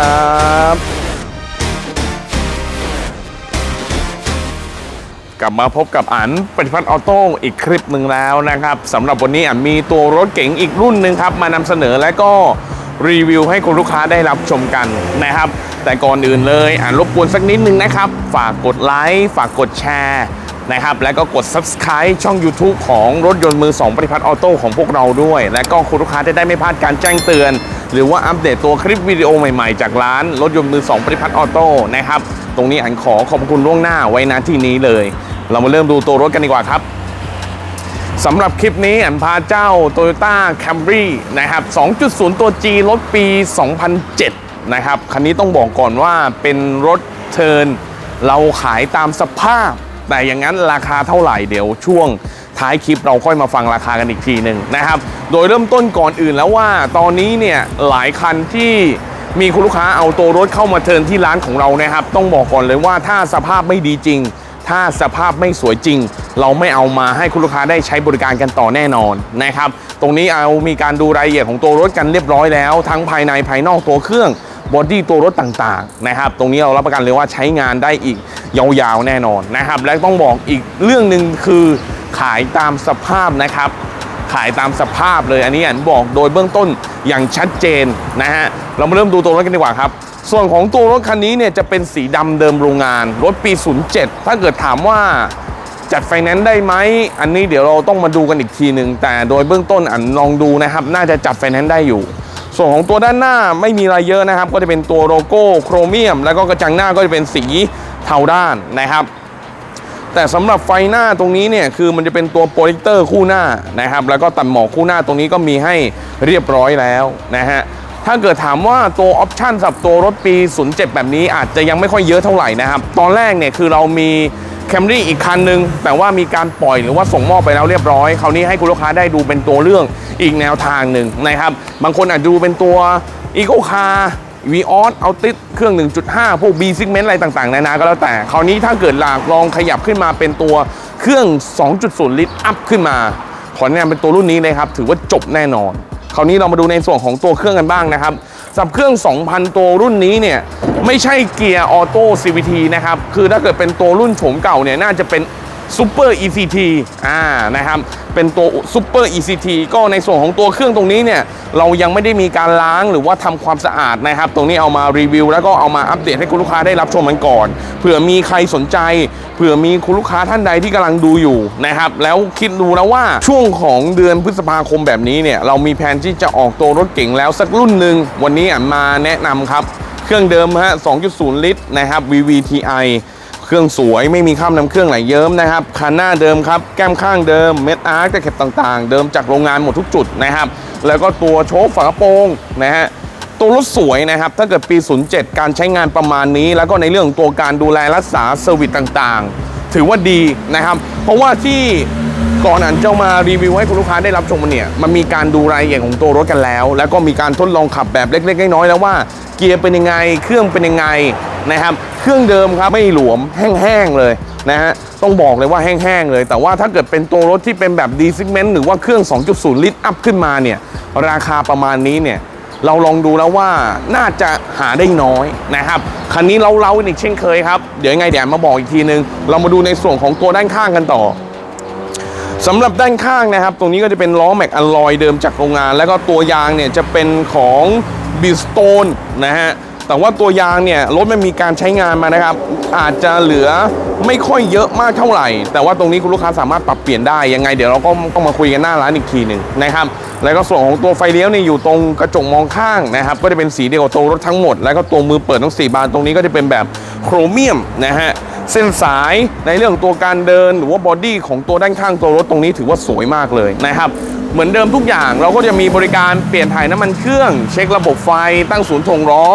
ับกลับมาพบกับอันปฏิพัฒน์ออโต้อีกคลิปหนึ่งแล้วนะครับสำหรับวันนี้อันมีตัวรถเก๋งอีกรุ่นหนึ่งครับ มานำเสนอและก็รีวิวให้คุณลูกค้าได้รับชมกันนะครับ แต่ก่อนอื่นเลยอันรบกวนสักนิดนึงนะครับ ฝากกดไลค์ฝากกดแชร์ นะครับ แล้วก็กด subscribe ช่อง YouTube ของรถยนต์มือ 2ปฏิพัฒน์ออโต้ของพวกเราด้วย และก็คุณลูกค้าจะได้ไม่พลาดการแจ้งเตือน หรือว่าอัปเดตตัวคลิปวิดีโอใหม่ๆ จากร้านรถยนต์มือ 2ปฏิพัฒน์ออโต้นะครับ ตรงนี้อันขอขอบคุณล่วงหน้าไว้ณที่นี้เลย เรามาเริ่มดูตัวรถกันดีกว่าครับสำหรับคลิปนี้อันพาเจ้า Toyota Camry นะครับ 2.0 ตัว G รถปี 2007 นะครับ คันนี้ต้องบอกก่อนว่าเป็นรถเทิน เราขายตามสภาพ แต่อย่างนั้นราคาเท่าไหร่เดี๋ยวช่วงท้ายคลิปเราค่อยมาฟังราคากันอีกทีหนึ่งนะครับ โดยเริ่มต้นก่อนอื่นแล้วว่าตอนนี้เนี่ยหลายคันที่มีคุณลูกค้าเอาตัวรถเข้ามาเทินที่ร้านของเรานะครับ ต้องบอกก่อนเลยว่าถ้าสภาพไม่ดีจริง ถ้าสภาพไม่สวยจริง เราไม่เอามาให้คุณลูกค้าได้ใช้บริการกันต่อแน่นอนนะครับ ตรงนี้เอามีการดูรายละเอียดของตัวรถกันเรียบร้อยแล้ว ทั้งภายในภายนอกตัวเครื่อง บอดี้ตัวรถต่างๆนะครับ ตรงนี้เรารับประกันเลยว่าใช้งานได้อีกยาวๆแน่นอนนะครับ และต้องบอกอีกเรื่องหนึ่งคือขายตามสภาพนะครับ ขายตามสภาพเลยอันนี้อันบอกโดยเบื้องต้นอย่างชัดเจนนะฮะเรามาเริ่มดูตัวรถกันดีกว่าครับส่วนของตัวรถคันนี้เนี่ยจะเป็นสีดำเดิมโรงงาน รถปี 07 ถ้าเกิดถามว่าจัดไฟแนนซ์ได้ไหม อันนี้เดี๋ยวเราต้องมาดูกันอีกทีหนึ่งแต่โดยเบื้องต้นอันลองดูนะครับ น่าจะจัดไฟแนนซ์ได้อยู่ ส่วนของตัวด้านหน้าไม่มีอะไรเยอะนะครับ ก็จะเป็นตัวโลโก้โครเมียม แล้วก็กระจังหน้าก็จะเป็นสีเทาด้านนะครับ แต่สำหรับไฟหน้าตรงนี้เนี่ยคือมันจะเป็นตัวโปรเจคเตอร์คู่หน้านะครับ แล้วก็ตัดหมอกคู่หน้าตรงนี้ก็มีให้เรียบร้อยแล้วนะฮะถ้าเกิดถามว่าตัวออปชันสำหรับตัวรถปี 07 แบบนี้อาจจะยังไม่ค่อยเยอะเท่าไหร่นะครับ ตอนแรกเนี่ยคือเรามี Camry อีกคันหนึ่งแต่ว่ามีการปล่อยหรือว่าส่งมอบไปแล้วเรียบร้อยคราวนี้ให้คุณลูกค้าได้ดูเป็นตัวเรื่องอีกแนวทางหนึ่งนะครับ บางคนอาจจะดูเป็นตัว Eco Car วีออสเอาติดเครื่อง 1.5 พวก B segment อะไรต่างๆ นานาก็แล้วแต่ คราวนี้ถ้าเกิดหลากลองขยับขึ้นมาเป็นตัวเครื่อง 2.0 ลิตรอัพขึ้นมา ขอแนะนำเป็นตัวรุ่นนี้เลยครับ ถือว่าจบแน่นอน คราวนี้เรามาดูในส่วนของตัวเครื่องกันบ้างนะครับ สับเครื่อง 2,000 ตัวรุ่นนี้เนี่ย ไม่ใช่เกียร์ออโต้ CVT นะครับ คือถ้าเกิดเป็นตัวรุ่นโฉมเก่าเนี่ย น่าจะเป็น Super ECT อ่านะครับเป็นตัว Super ECT ก็ในส่วนของตัวเครื่องตรงนี้เนี่ยเรายังไม่ได้มีการล้างหรือว่าทำความสะอาดนะครับ ตรงนี้เอามารีวิว แล้วก็เอามาอัปเดตให้คุณลูกค้าได้รับชมกันก่อนเผื่อมีใครสนใจเผื่อมีคุณลูกค้าท่านใดที่กำลังดูอยู่นะครับแล้วคิดดูแล้วว่าช่วงของเดือนพฤษภาคมแบบนี้เนี่ยเรามีแผนที่จะออกตัวรถเก๋งแล้วสักรุ่นหนึ่งวันนี้อะมาแนะนำครับ เครื่องเดิมฮะ 2.0 ลิตรนะครับ VVTi เครื่องสวยไม่มีข้ามน้ำเครื่องไหลเยิ้มนะครับคันหน้าเดิมครับแก้มข้างเดิมเม็ดอาร์ตตะเข็บต่างๆ เดิมจากโรงงานหมดทุกจุดนะครับ แล้วก็ตัวโชคฝากระโปรงนะฮะตัวรถสวยนะครับ ถ้าเกิดปี 07 การใช้งานประมาณนี้ แล้วก็ในเรื่องตัวการดูแลรักษาเซอร์วิสต่างๆ ถือว่าดีนะครับ เพราะว่าที่ก่อนอันเจ้ามารีวิวให้คุณลูกค้าได้รับชมมันเนี่ยมันมีการดูรายละเอียดของตัวรถกันแล้ว แล้วก็มีการทดลองขับแบบเล็กๆน้อยๆแล้วว่าเกียร์เป็นยังไงเครื่องเป็นยังไง นะครับ เครื่องเดิมครับไม่หลวมแห้งๆเลยนะฮะต้องบอกเลยว่าแห้งๆเลย แต่ว่าถ้าเกิดเป็นตัวรถที่เป็นแบบ D segment หรือว่าเครื่อง 2.0 ลิตรอัพขึ้นมาเนี่ยราคาประมาณนี้เนี่ยเราลองดูแล้วว่าน่าจะหาได้น้อยนะครับ คันนี้เราเล่าอีกเช่นเคยครับ เดี๋ยวยังไงเดี๋ยวมาบอกอีกทีนึง เรามาดูในส่วนของตัวด้านข้างกันต่อสำหรับด้านข้างนะครับ ตรงนี้ก็จะเป็นล้อแม็กอลลอยเดิมจากโรงงาน แล้วก็ตัวยางเนี่ยจะเป็นของบิสโตนนะฮะ แต่ว่าตัวยางเนี่ยรถมันมีการใช้งานมานะครับ อาจจะเหลือไม่ค่อยเยอะมากเท่าไหร่ แต่ว่าตรงนี้คุณลูกค้าสามารถปรับเปลี่ยนได้ยังไง เดี๋ยวเราก็ต้องมาคุยกันหน้าร้านอีกทีหนึ่งนะครับแล้วก็ส่วนของตัวไฟเลี้ยวเนี่ยอยู่ตรงกระจกมองข้างนะครับก็จะเป็นสีเดียวกับตัวรถทั้งหมด แล้วก็ตัวมือเปิดทั้ง4บานตรงนี้ก็จะเป็นแบบโครเมียมนะฮะเส้นสายในเรื่องตัวการเดินหรือว่าบอดี้ของตัวด้านข้างตัวรถตรงนี้ถือว่าสวยมากเลยนะครับเหมือนเดิมทุกอย่างเราก็จะมีบริการเปลี่ยนถ่ายน้ำมันเครื่อง เช็คระบบไฟตั้งศูนย์ถ่วงล้อ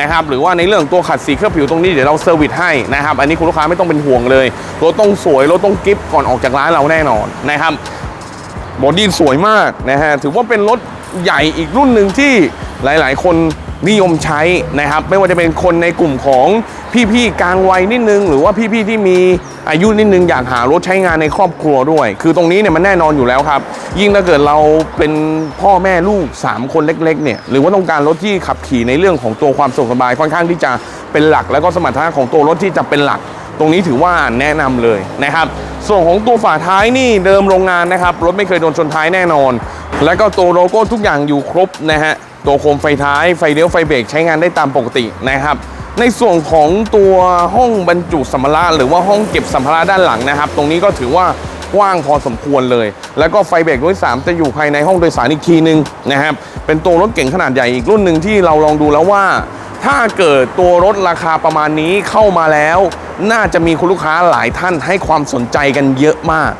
นะครับหรือว่าในเรื่องตัวขัดสีเคลือบผิวตรงนี้เดี๋ยวเราเซอร์วิสให้นะครับอันนี้คุณลูกค้าไม่ต้องเป็นห่วงเลยรถต้องสวยรถต้องกิฟก่อนออกจากร้านเราแน่นอนนะครับบอดี้สวยมากนะฮะถือว่าเป็นรถใหญ่อีกรุ่นหนึ่งที่หลายๆ คนนิยมใช้นะครับ ไม่ว่าจะเป็นคนในกลุ่มของพี่ๆกลางวัยนิดนึง หรือว่าพี่ๆที่มี อายุนิดนึงอยากหารถใช้งานในครอบครัวด้วย คือตรงนี้เนี่ยมันแน่นอนอยู่แล้วครับ ยิ่งถ้าเกิดเราเป็นพ่อแม่ลูก 3 คนเล็กๆเนี่ยหรือว่าต้องการรถที่ขับขี่ในเรื่องของตัวความสะดวกสบายค่อนข้างที่จะเป็นหลัก แล้วก็สมรรถนะของตัวรถที่จะเป็นหลัก ตรงนี้ถือว่าแนะนำเลยนะครับ ส่วนของตัวฝาท้ายนี่เดิมโรงงานนะครับรถไม่เคยโดนชนท้ายแน่นอน แล้วก็ตัวโลโก้ทุกอย่างอยู่ครบนะฮะตัวโคมไฟท้ายไฟเลี้ยวไฟเบรกใช้งานได้ตามปกตินะครับ ในส่วนของตัวห้องบรรจุสัมภาระหรือว่าห้องเก็บสัมภาระด้านหลังนะครับ ตรงนี้ก็ถือว่ากว้างพอสมควรเลย แล้วก็ไฟเบรกรุ่น3จะอยู่ภายในห้องโดยสารอีกทีนึงนะครับ เป็นตัวรถเก่งขนาดใหญ่อีกรุ่นหนึ่งที่เราลองดูแล้วว่า ถ้าเกิดตัวรถราคาประมาณนี้เข้ามาแล้ว น่าจะมีคุณลูกค้าหลายท่านให้ความสนใจกันเยอะมาก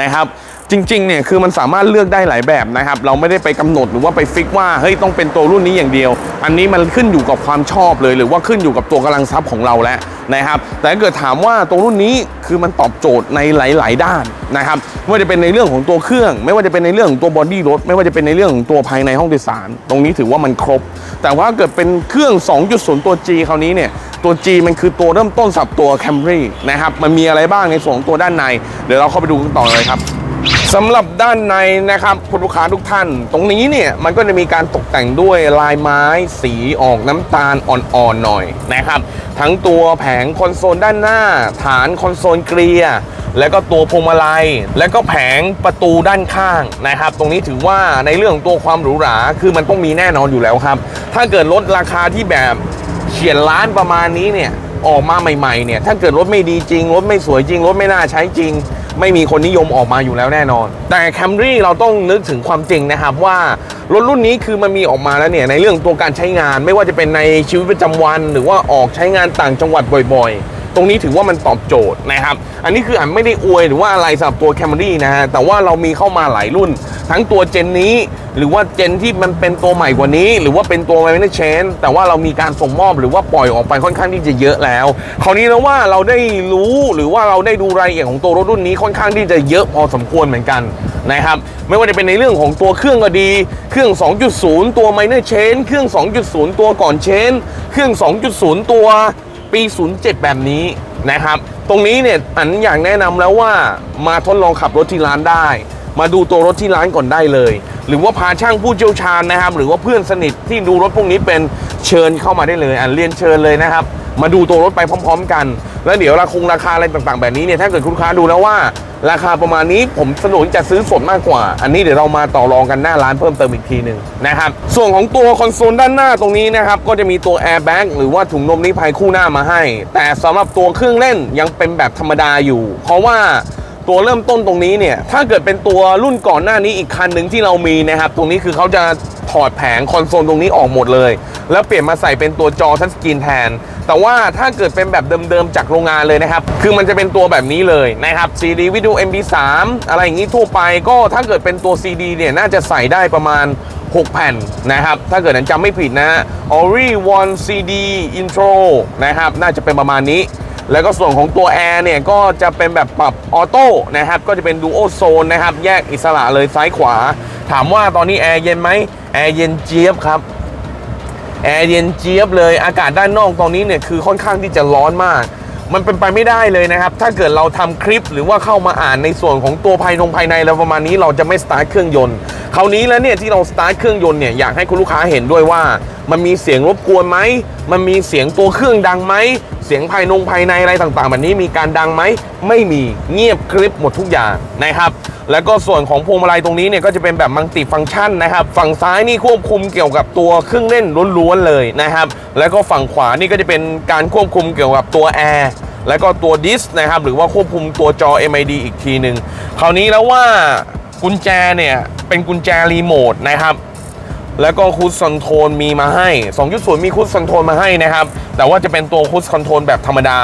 นะครับ จริงๆเนี่ยคือมันสามารถเลือกได้หลายแบบนะครับ เราไม่ได้ไปกำหนดหรือว่าไปฟิกว่าเฮ้ยต้องเป็นตัวรุ่นนี้อย่างเดียว อันนี้มันขึ้นอยู่กับความชอบเลย หรือว่าขึ้นอยู่กับตัวกำลังทรัพย์ของเราแล้วนะครับ แต่ถ้าเกิดถามว่าตัวรุ่นนี้คือมันตอบโจทย์ในหลาย ๆ ด้านนะครับไม่ว่าจะเป็นในเรื่องของตัวเครื่อง ไม่ว่าจะเป็นในเรื่องของตัวบอดี้รถไม่ว่าจะเป็นในเรื่องของตัวภายในห้องโดยสาร ตรงนี้ถือว่ามันครบ แต่ว่าเกิดเป็นเครื่อง 2.0 ตัว G คราวนี้เนี่ยตัว G มันคือตัวเริ่มต้นสับตัว Camry นะครับมันมีอะไรบ้างในส่วนของตัวด้านใน เดี๋ยวเราเข้าไปดูกันต่อเลยครับ สำหรับด้านในนะครับคุณลูกค้าทุกท่าน ตรงนี้เนี่ยมันก็จะมีการตกแต่งด้วยลายไม้สีออกน้ำตาลอ่อนๆหน่อยนะครับ ทั้งตัวแผงคอนโซลด้านหน้า ฐานคอนโซลเกลียแล้วก็ตัวพวงมาลัย แล้วก็แผงประตูด้านข้างนะครับ ตรงนี้ถือว่าในเรื่องของตัวความหรูหราคือมันต้องมีแน่นอนอยู่แล้วครับ ถ้าเกิดลดราคาที่แบบเฉียดล้านประมาณนี้เนี่ยออกมาใหม่ๆเนี่ยถ้าเกิดรถไม่ดีจริงรถไม่สวยจริงรถไม่น่าใช้จริง ไม่มีคนนิยมออกมาอยู่แล้วแน่นอน แต่ Camry เราต้องนึกถึงความจริงนะครับว่ารถรุ่นนี้คือมันมีออกมาแล้วเนี่ยในเรื่องตัวการใช้งาน ไม่ว่าจะเป็นในชีวิตประจำวัน หรือว่าออกใช้งานต่างจังหวัดบ่อยๆ ตรงนี้ถือว่ามันตอบโจทย์นะครับ อันนี้คืออันไม่ได้อวยหรือว่าอะไรสำหรับตัว Camry นะฮะแต่ว่าเรามีเข้ามาหลายรุ่น ทั้งตัวเจนนี้ หรือว่าเจนที่มันเป็นตัวใหม่กว่านี้ หรือว่าเป็นตัว m a n a g e n แต่ว่าเรามีการส่งมอบหรือว่าปล่อยออกไปค่อนข้างที่จะเยอะแล้ว คราวนี้แล้วว่าเราได้รู้หรือว่าเราได้ดูรายละเอียดของตัวรถรุ่นนี้ค่อนข้างที่จะเยอะพอสมควรเหมือนกันนะครับไม่ว่าจะเป็นในเรื่องของตัวเครื่องก็ดี เครื่อง 2.0 ตัว minor chain เครื่อง 2.0 ตัวก่อนเชนเครื่อง 2.0 ตัว ปี 07 แบบนี้นะครับ ตรงนี้เนี่ยอันอยากแนะนำแล้วว่ามาทดลองขับรถที่ร้านได้ มาดูตัวรถที่ร้านก่อนได้เลย หรือว่าพาช่างผู้เชี่ยวชาญนะครับ หรือว่าเพื่อนสนิทที่ดูรถพวกนี้เป็นเชิญเข้ามาได้เลย อันเรียนเชิญเลยนะครับ มาดูตัวรถไปพร้อม ๆ กัน แล้วเดี๋ยวราคงราคาอะไรต่างๆ แบบนี้เนี่ยถ้าเกิดคุณค้าดูแล้วว่า ราคาประมาณนี้ผมสนุนจะซื้อสดมากกว่า อันนี้เดี๋ยวเรามาต่อรองกันหน้าร้านเพิ่มเติมอีกทีหนึ่งนะครับส่วนของตัวคอนโซลด้านหน้าตรงนี้นะครับก็จะมีตัวแอร์แบ็กหรือว่าถุงลมนิรภัยคู่หน้ามาให้ แต่สำหรับตัวเครื่องเล่นยังเป็นแบบธรรมดาอยู่ เพราะว่า ตัวเริ่มต้นตรงนี้เนี่ย ถ้าเกิดเป็นตัวรุ่นก่อนหน้านี้อีกคันหนึ่งที่เรามีนะครับ ตรงนี้คือเขาจะถอดแผงคอนโซลตรงนี้ออกหมดเลย แล้วเปลี่ยนมาใส่เป็นตัวจอทัชสกรีนแทน แต่ว่าถ้าเกิดเป็นแบบเดิมๆจากโรงงานเลยนะครับ คือมันจะเป็นตัวแบบนี้เลยนะครับ CD วิดีโอ MP3 อะไรอย่างนี้ทั่วไปก็ถ้าเกิดเป็นตัว CD เนี่ยน่าจะใส่ได้ประมาณ 6 แผ่นนะครับ ถ้าเกิดนั้นจำไม่ผิดนะ Ori One CD Intro นะครับ น่าจะเป็นประมาณนี้ แล้วก็ส่วนของตัวแอร์เนี่ยก็จะเป็นแบบปรับออโต้นะครับก็จะเป็นดูโอโซนนะครับแยกอิสระเลยซ้ายขวา ถามว่าตอนนี้แอร์เย็นไหมแอร์เย็นเจี๊ยบครับแอร์เย็นเจี๊ยบเลยอากาศด้านนอกตอนนี้เนี่ยคือค่อนข้างที่จะร้อนมาก มันเป็นไปไม่ได้เลยนะครับ ถ้าเกิดเราทำคลิปหรือว่าเข้ามาอ่านในส่วนของตัวภายนงภายในแล้วประมาณนี้เราจะไม่สตาร์ทเครื่องยนต์คราวนี้แล้วเนี่ยที่เราสตาร์ทเครื่องยนต์เนี่ยอยากให้คุณลูกค้าเห็นด้วยว่า มันมีเสียงรบกวนไหมมันมีเสียงตัวเครื่องดังไหม เสียงภายนงภายในอะไรต่างๆ แบบนี้มีการดังไหมไม่มีเงียบคลิปหมดทุกอย่างนะครับ แล้วก็ส่วนของพวงมาลัยตรงนี้เนี่ยก็จะเป็นแบบมัลติฟังก์ชันนะครับ ฝั่งซ้ายนี่ควบคุมเกี่ยวกับตัวเครื่องเล่นล้วนๆเลยนะครับ แล้วก็ฝั่งขวานี่ก็จะเป็นการควบคุมเกี่ยวกับตัวแอร์แล้วก็ตัวดิสนะครับ หรือว่าควบคุมตัวจอ MID อีกทีหนึ่งคราวนี้แล้วว่ากุญแจเนี่ยเป็นกุญแจรีโมทนะครับ แล้วก็คูดคอนโทรลมีมาให้ 2.0 มีคูดคอนโทรลมาให้นะครับ แต่ว่าจะเป็นตัวคูดคอนโทรลแบบธรรมดา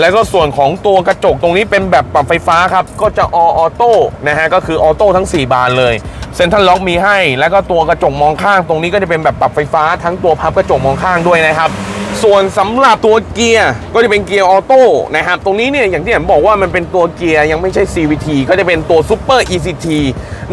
แล้วก็ส่วนของตัวกระจกตรงนี้เป็นแบบปรับไฟฟ้าครับ ก็จะออโต้นะฮะ ก็คือออโต้ทั้ง 4 บานเลยเซ็นทรัลล็อกมีให้ แล้วก็ตัวกระจกมองข้าง ตรงนี้ก็จะเป็นแบบปรับไฟฟ้าทั้งตัวพับกระจกมองข้างด้วยนะครับ ส่วนสำหรับตัวเกียร์ก็จะเป็นเกียร์ออโต้นะครับตรงนี้เนี่ยอย่างที่ผมบอกว่ามันเป็นตัวเกียร์ยังไม่ใช่ CVT ก็จะเป็นตัว Super ECT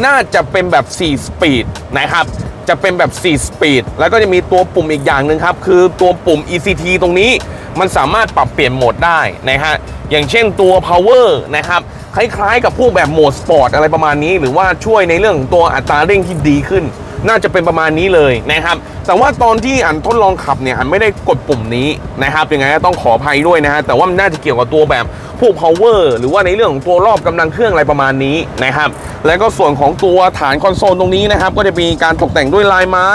น่าจะเป็นแบบ 4 สปีดนะครับจะเป็นแบบ 4 สปีด แล้วก็จะมีตัวปุ่มอีกอย่างหนึ่งครับ คือตัวปุ่ม ECT ตรงนี้มันสามารถปรับเปลี่ยนโหมดได้นะฮะ อย่างเช่นตัว power นะครับ คล้ายๆกับพวกแบบโหมดสปอร์ตอะไรประมาณนี้ หรือว่าช่วยในเรื่องของตัวอัตราเร่งที่ดีขึ้น น่าจะเป็นประมาณนี้เลยนะครับ แต่ว่าตอนที่อันทดลองขับเนี่ยอันไม่ได้กดปุ่มนี้นะครับยังไงก็ต้องขออภัยด้วยนะฮะแต่ว่ามันน่าจะเกี่ยวกับตัวแบบพวก power หรือว่าในเรื่องของตัวรอบกำลังเครื่องอะไรประมาณนี้นะครับ แล้วก็ส่วนของตัวฐานคอนโซลตรงนี้นะครับ ก็จะมีการตกแต่งด้วยลายไม้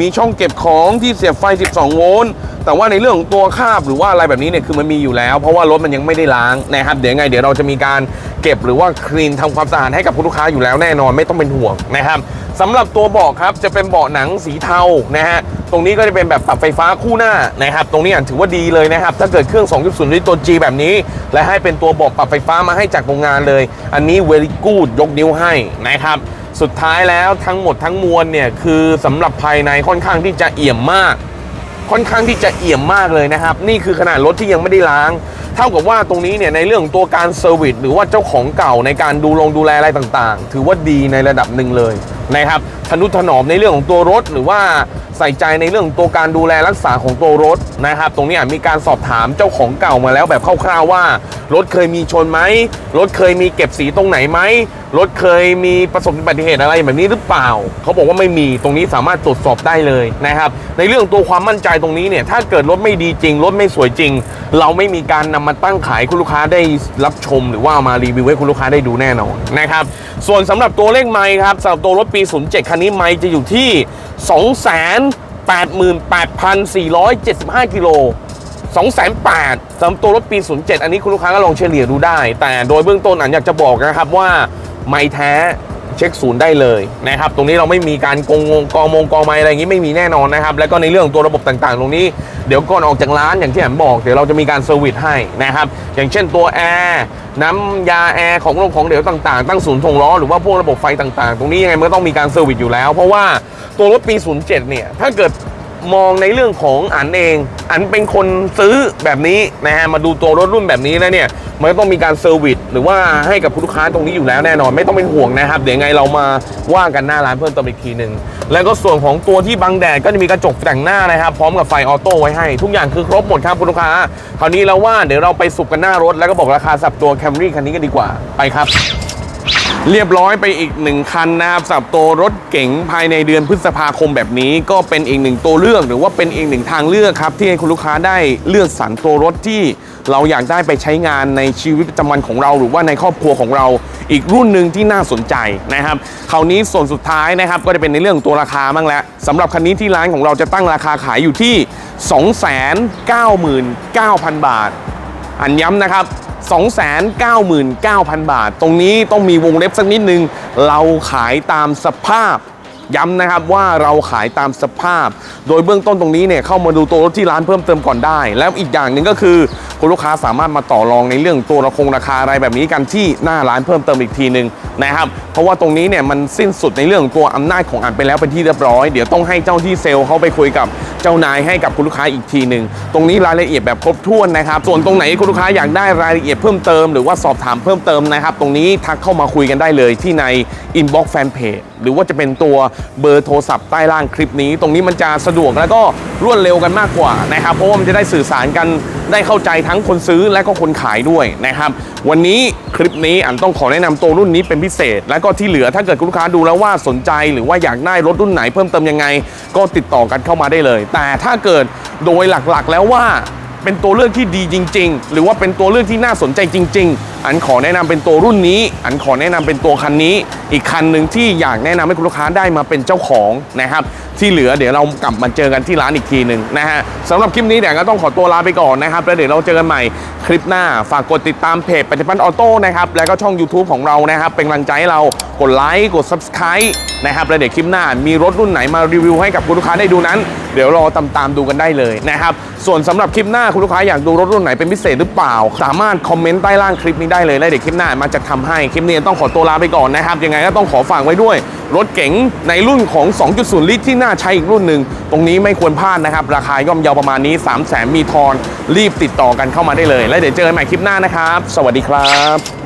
มีช่องเก็บของที่เสียบไฟ 12 โวลต์ แต่ว่าในเรื่องของตัวคาบหรือว่าอะไรแบบนี้เนี่ยคือมันมีอยู่แล้ว เพราะว่ารถมันยังไม่ได้ล้างนะครับเดี๋ยวไงเดี๋ยวเราจะมีการเก็บหรือว่าคลีนทำความสะอาดให้กับคุณลูกค้าอยู่แล้วแน่นอนไม่ต้องเป็นห่วงนะครับสำหรับตัวเบาะครับจะเป็นเบาะหนังสีเทานะฮะตรงนี้ก็จะเป็นแบบปรับไฟฟ้าคู่หน้านะครับตรงนี้ถือว่าดีเลยนะครับถ้าเกิดเครื่อง 2.0ด้วยตัว G แบบนี้ และให้เป็นตัวเบาะปรับไฟฟ้ามาให้จากโรงงานเลย อันนี้ very good ยกนิ้วให้นะครับสุดท้ายแล้วทั้งหมดทั้งมวลเนี่ยคือสำหรับภายในค่อนข้างที่จะเอี่ยมมาก ค่อนข้างที่จะเอี่ยมมากเลยนะครับ นี่คือขนาดรถที่ยังไม่ได้ล้าง เท่ากับว่าตรงนี้เนี่ยในเรื่องของตัวการเซอร์วิสหรือว่าเจ้าของเก่าในการดูลงดูแลอะไรต่างๆ ถือว่าดีในระดับหนึ่งเลยนะครับ ทนุถนอมในเรื่องของตัวรถ หรือว่าใส่ใจในเรื่องตัวการดูแลรักษาของตัวรถนะครับ ตรงนี้มีการสอบถามเจ้าของเก่ามาแล้วแบบคร่าวๆว่า รถเคยมีชนไหมรถเคยมีเก็บสีตรงไหนไหมรถเคยมีประสบอุบัติเหตุอะไรแบบนี้หรือเปล่า เขาบอกว่าไม่มีตรงนี้สามารถตรวจสอบได้เลยนะครับ ในเรื่องตัวความมั่นใจตรงนี้เนี่ยถ้าเกิดรถไม่ดีจริงรถไม่สวยจริง เราไม่มีการนำมาตั้งขายคุณลูกค้าได้รับชม หรือว่ามารีวิวให้คุณลูกค้าได้ดูแน่นอนนะครับส่วนสำหรับตัวเลขไมค์ครับสำหรับตัวรถปี 07คันนี้ไม่จะอยู่ที่ 288,475 กิโล208,000สำหรับตัวรถปี 07 อันนี้คุณลูกค้าก็ลองเฉลี่ยดูได้ แต่โดยเบื้องต้นอันอยากจะบอกนะครับว่าไม่แท้เช็คศูนย์ได้เลยนะครับ ตรงนี้เราไม่มีการกงงกองมงกองไม้อะไรอย่างนี้ไม่มีแน่นอนนะครับ แล้วก็ในเรื่องตัวระบบต่างๆ ตรงนี้ เดี๋ยวก่อนออกจากร้านอย่างที่แอมบอกเดี๋ยวเราจะมีการเซอร์วิสให้นะครับ อย่างเช่นตัวแอร์น้ำยาแอร์ของลงของเหลวต่างๆ ตั้งศูนย์ทงล้อหรือว่าพวกระบบไฟต่างๆ ตรงนี้ยังไงมันก็ต้องมีการเซอร์วิสอยู่แล้ว เพราะว่าตัวรถปี 07 เนี่ยถ้าเกิด มองในเรื่องของอันเอง อันเป็นคนซื้อแบบนี้นะฮะมาดูตัวรถรุ่นแบบนี้แล้วเนี่ย มันก็ต้องมีการเซอร์วิสหรือว่าให้กับลูกค้าตรงนี้อยู่แล้วแน่นอน ไม่ต้องเป็นห่วงนะครับ เดี๋ยวไงเรามาว่ากันหน้าร้านเพิ่มเติมอีกทีหนึ่งแล้วก็ส่วนของตัวที่บังแดดก็จะมีกระจกแต่งหน้านะครับพร้อมกับไฟออโต้ไว้ให้ ทุกอย่างคือครบหมดครับคุณลูกค้าคราวนี้เราว่าเดี๋ยวเราไปสุกกันหน้ารถแล้วก็บอกราคาสับตัวแคมรี่คันนี้กันดีกว่าไปครับ เรียบร้อยไปอีกหนึ่งคันนะครับสำหรับตัวรถเก๋งภายในเดือนพฤษภาคมแบบนี้ก็เป็นอีกหนึ่งตัวเลือก หรือว่าเป็นอีกหนึ่งทางเลือกครับ ที่ให้คุณลูกค้าได้เลือกสรรตัวรถที่เราอยากได้ไปใช้งานในชีวิตประจำวันของเรา หรือว่าในครอบครัวของเราอีกรุ่นหนึ่งที่น่าสนใจนะครับคราวนี้ส่วนสุดท้ายนะครับก็จะเป็นในเรื่องของตัวราคาบ้างแล้วสำหรับคันนี้ที่ร้านของเราจะตั้งราคาขายอยู่ที่ 299,000 บาท อันย้ำนะครับ 299,000 บาท ตรงนี้ต้องมีวงเล็บสักนิดนึง เราขายตามสภาพย้ำนะครับว่าเราขายตามสภาพ โดยเบื้องต้นตรงนี้เนี่ยเข้ามาดูตัวรถที่ร้านเพิ่มเติมก่อนได้ แล้วอีกอย่างหนึ่งก็คือคุณลูกค้าสามารถมาต่อรองในเรื่องตัวราคงราคาอะไรแบบนี้กันที่หน้าร้านเพิ่มเติมอีกทีหนึ่งนะครับ เพราะว่าตรงนี้เนี่ยมันสิ้นสุดในเรื่องของตัวอำนาจของอันไปแล้วเป็นที่เรียบร้อย เดี๋ยวต้องให้เจ้าที่เซลล์เขาไปคุยกับ เจ้านายให้กับคุณลูกค้าอีกทีหนึ่งตรงนี้รายละเอียดแบบครบถ้วนนะครับ ส่วนตรงไหนคุณลูกค้าอยากได้รายละเอียดเพิ่มเติมหรือว่าสอบถามเพิ่มเติมนะครับ ตรงนี้ทักเข้ามาคุยกันได้เลยที่ใน inbox fanpage หรือว่าจะเป็นตัวเบอร์โทรศัพท์ใต้ล่างคลิปนี้ ตรงนี้มันจะสะดวกแล้วก็รวดเร็วกันมากกว่านะครับ เพราะว่ามันจะได้สื่อสารกันได้เข้าใจทั้งคนซื้อและก็คนขายด้วยนะครับ วันนี้คลิปนี้อันต้องขอแนะนำตัวรุ่นนี้เป็นพิเศษ แล้วก็ที่เหลือถ้าเกิดคุณลูกค้าดูแล้วว่าสนใจ หรือว่าอยากได้รถรุ่นไหนเพิ่มเติมยังไง ก็ติดต่อกันเข้ามาได้เลย แต่ถ้าเกิดโดยหลักๆแล้วว่า เป็นตัวเลือกที่ดีจริง ๆ หรือว่าเป็นตัวเลือกที่น่าสนใจจริง ๆ อันขอแนะนำเป็นตัวรุ่นนี้ อันขอแนะนำเป็นตัวคันนี้ อีกคันหนึ่งที่อยากแนะนำให้คุณลูกค้าได้มาเป็นเจ้าของนะครับ ที่เหลือเดี๋ยวเรากลับมาเจอกันที่ร้านอีกทีหนึ่งนะฮะสำหรับคลิปนี้เดี๋ยวก็ต้องขอตัวลาไปก่อนนะครับแล้วเดี๋ยวเราเจอกันใหม่คลิปหน้าฝากกดติดตามเพจปฏิพันธ์ออโต้นะครับแล้วก็ช่อง YouTube ของเรานะครับเป็นกำลังใจให้เรา กดไลค์กด Subscribe นะครับแล้วเดี๋ยวคลิปหน้ามีรถรุ่นไหนมารีวิวให้กับคุณลูกค้าได้ดูนั้น เดี๋ยวรอตามตามๆดูกันได้เลยนะครับส่วนสำหรับคลิปหน้าคุณลูกค้าอยากดูรถรุ่นไหนเป็นพิเศษหรือเปล่า สามารถคอมเมนต์ใต้ล่างคลิปนี้ได้เลยแล้วเดี๋ยวคลิปหน้ามาจะทำให้คลิปนี้ต้องขอตัวลาไปก่อนนะครับยังไงก็ต้องขอฝากไว้ด้วย รถเก๋งในรุ่นของ 2.0 ลิตรที่น่าใช้อีกรุ่นหนึ่งตรงนี้ไม่ควรพลาดนะครับราคาย่อมเยาประมาณนี้ 3 0 0 0 0 0มีทอนรีบติดต่อกันเข้ามาได้เลย แล้วเดี๋ยวเจอกันใหม่คลิปหน้านะครับ สวัสดีครับ